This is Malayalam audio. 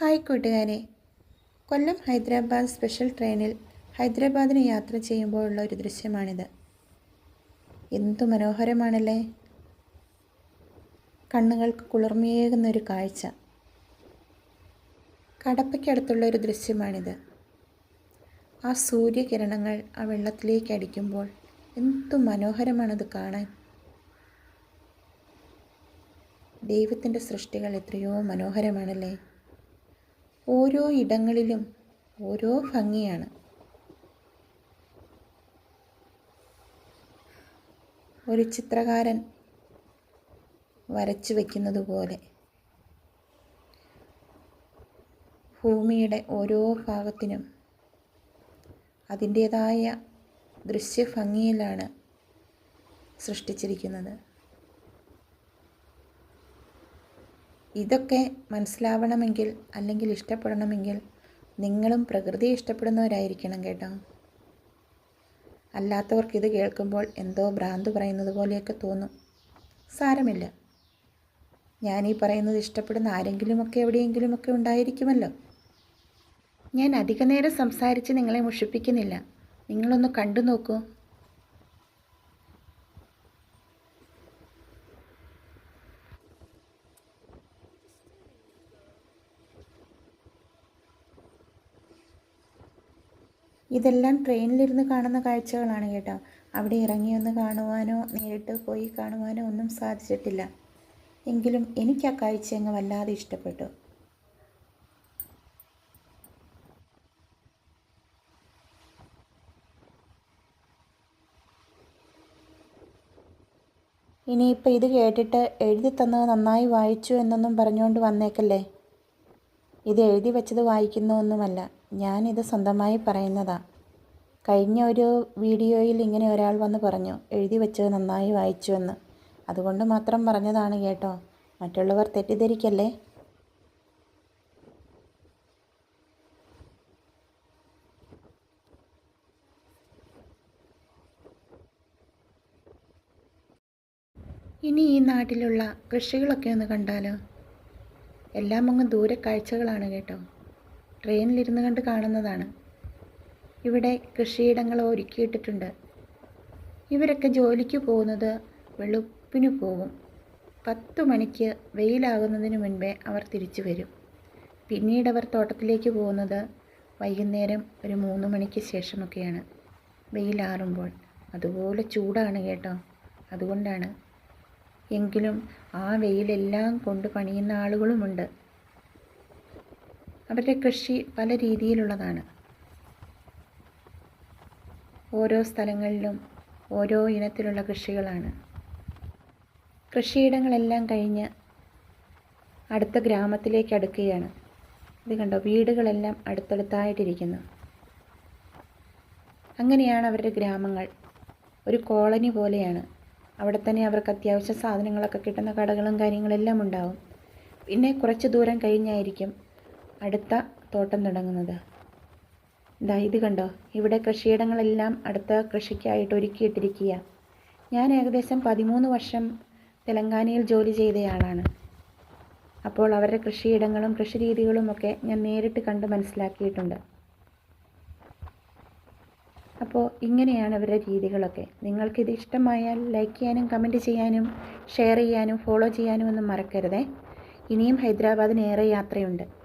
ഹായ് കൂട്ടുകാരെ. കൊല്ലം ഹൈദരാബാദ് സ്പെഷ്യൽ ട്രെയിനിൽ ഹൈദരാബാദിന് യാത്ര ചെയ്യുമ്പോഴുള്ള ഒരു ദൃശ്യമാണിത്. എന്തു മനോഹരമാണല്ലേ? കണ്ണുകൾക്ക് കുളിർമയേകുന്ന ഒരു കാഴ്ച. കടപ്പയ്ക്കടുത്തുള്ള ഒരു ദൃശ്യമാണിത്. ആ സൂര്യകിരണങ്ങൾ ആ വെള്ളത്തിലേക്ക് അടിക്കുമ്പോൾ എന്തു മനോഹരമാണത് കാണാൻ. ദൈവത്തിന്റെ സൃഷ്ടികൾ എത്രയോ മനോഹരമാണല്ലേ? ഓരോ ഇടങ്ങളിലും ഓരോ ഭംഗിയാണ്. ഒരു ചിത്രകാരൻ വരച്ചു വയ്ക്കുന്നത് പോലെ ഭൂമിയുടെ ഓരോ ഭാഗത്തിനും അതിന്റേതായ ദൃശ്യഭംഗിയിലാണ് സൃഷ്ടിച്ചിരിക്കുന്നത്. ഇതൊക്കെ മനസ്സിലാവണമെങ്കിൽ അല്ലെങ്കിൽ ഇഷ്ടപ്പെടണമെങ്കിൽ നിങ്ങളും പ്രകൃതിയെ ഇഷ്ടപ്പെടുന്നവരായിരിക്കണം കേട്ടോ. അല്ലാത്തവർക്ക് ഇത് കേൾക്കുമ്പോൾ എന്തോ ഭ്രാന്ത് പറയുന്നത് പോലെയൊക്കെ തോന്നും. സാരമില്ല. ഈ പറയുന്നത് ഇഷ്ടപ്പെടുന്ന ആരെങ്കിലുമൊക്കെ എവിടെയെങ്കിലുമൊക്കെ ഉണ്ടായിരിക്കുമല്ലോ. ഞാൻ അധിക നേരം സംസാരിച്ച് നിങ്ങളെ മുഷിപ്പിക്കുന്നില്ല. നിങ്ങളൊന്ന് കണ്ടു നോക്കൂ ഇതെല്ലാം ട്രെയിനിലിരുന്ന് കാണുന്ന കാഴ്ചകളാണ് കേട്ടോ. അവിടെ ഇറങ്ങി ഒന്ന് കാണുവാനോ നേരിട്ട് പോയി കാണുവാനോ ഒന്നും സാധിച്ചിട്ടില്ല. എങ്കിലും എനിക്ക് ആ കാഴ്ച അങ്ങ് വല്ലാതെ ഇഷ്ടപ്പെട്ടു. ഇനിയിപ്പോൾ ഇത് കേട്ടിട്ട് എഴുതി തന്നത് നന്നായി വായിച്ചു എന്നൊന്നും പറഞ്ഞുകൊണ്ട് വന്നേക്കല്ലേ? ഇത് എഴുതി വെച്ചത് വായിക്കുന്നൊന്നുമല്ല ഞാനിത് സ്വന്തമായി പറയുന്നതാണ് കഴിഞ്ഞ ഒരു വീഡിയോയിൽ ഇങ്ങനെ ഒരാൾ വന്ന് പറഞ്ഞു എഴുതി വെച്ചത് നന്നായി വായിച്ചു എന്ന്. അതുകൊണ്ട് മാത്രം പറഞ്ഞതാണ് കേട്ടോ. മറ്റുള്ളവർ തെറ്റിദ്ധരിക്കല്ലേ? ഇനി ഈ നാട്ടിലുള്ള കൃഷികളൊക്കെ ഒന്ന് കണ്ടാലോ? എല്ലാം അങ്ങ് ദൂരെ കാഴ്ചകളാണ് കേട്ടോ. ട്രെയിനിലിരുന്ന് കണ്ട് കാണുന്നതാണ്. ഇവിടെ കൃഷിയിടങ്ങൾ ഒരുക്കിയിട്ടിട്ടുണ്ട്. ഇവരൊക്കെ ജോലിക്ക് പോകുന്നത് വെളുപ്പിന് പോകും. പത്തു മണിക്ക് വെയിലാകുന്നതിന് മുൻപേ അവർ തിരിച്ചു വരും. പിന്നീട് അവർ തോട്ടത്തിലേക്ക് പോകുന്നത് വൈകുന്നേരം ഒരു മൂന്ന് മണിക്ക് ശേഷമൊക്കെയാണ്. വെയിലാറുമ്പോൾ അതുപോലെ ചൂടാണ് കേട്ടോ. അതുകൊണ്ടാണ്. എങ്കിലും ആ വെയിലെല്ലാം കൊണ്ട് പണിയുന്ന ആളുകളുമുണ്ട്. അവരുടെ കൃഷി പല രീതിയിലുള്ളതാണ്. ഓരോ സ്ഥലങ്ങളിലും ഓരോ ഇനത്തിലുള്ള കൃഷികളാണ്. കൃഷിയിടങ്ങളെല്ലാം കഴിഞ്ഞ് അടുത്ത ഗ്രാമത്തിലേക്ക് അടുക്കുകയാണ്. ഇത് കണ്ടോ? വീടുകളെല്ലാം അടുത്തടുത്തായിട്ടിരിക്കുന്നു. അങ്ങനെയാണ് അവരുടെ ഗ്രാമങ്ങൾ. ഒരു കോളനി പോലെയാണ്. അവിടെ തന്നെ അവർക്ക് അത്യാവശ്യ സാധനങ്ങളൊക്കെ കിട്ടുന്ന കടകളും കാര്യങ്ങളെല്ലാം ഉണ്ടാവും. പിന്നെ കുറച്ച് ദൂരം കഴിഞ്ഞായിരിക്കും അടുത്ത തോട്ടം തുടങ്ങുന്നത്. ഇതാ ഇത് കണ്ടോ? ഇവിടെ കൃഷിയിടങ്ങളെല്ലാം അടുത്ത കൃഷിക്കായിട്ട് ഒരുക്കിയിട്ടിരിക്കുക ഞാൻ ഏകദേശം പതിമൂന്ന് വർഷം തെലങ്കാനയിൽ ജോലി ചെയ്തയാളാണ്. അപ്പോൾ അവരുടെ കൃഷിയിടങ്ങളും കൃഷിരീതികളും ഒക്കെ ഞാൻ നേരിട്ട് കണ്ട് മനസ്സിലാക്കിയിട്ടുണ്ട്. അപ്പോൾ ഇങ്ങനെയാണ് അവരുടെ രീതികളൊക്കെ. നിങ്ങൾക്കിത് ഇഷ്ടമായാൽ ലൈക്ക് ചെയ്യാനും കമന്റ് ചെയ്യാനും ഷെയർ ചെയ്യാനും ഫോളോ ചെയ്യാനും ഒന്നും മറക്കരുതേ. ഇനിയും ഹൈദരാബാദിന് ഏറെ യാത്രയുണ്ട്.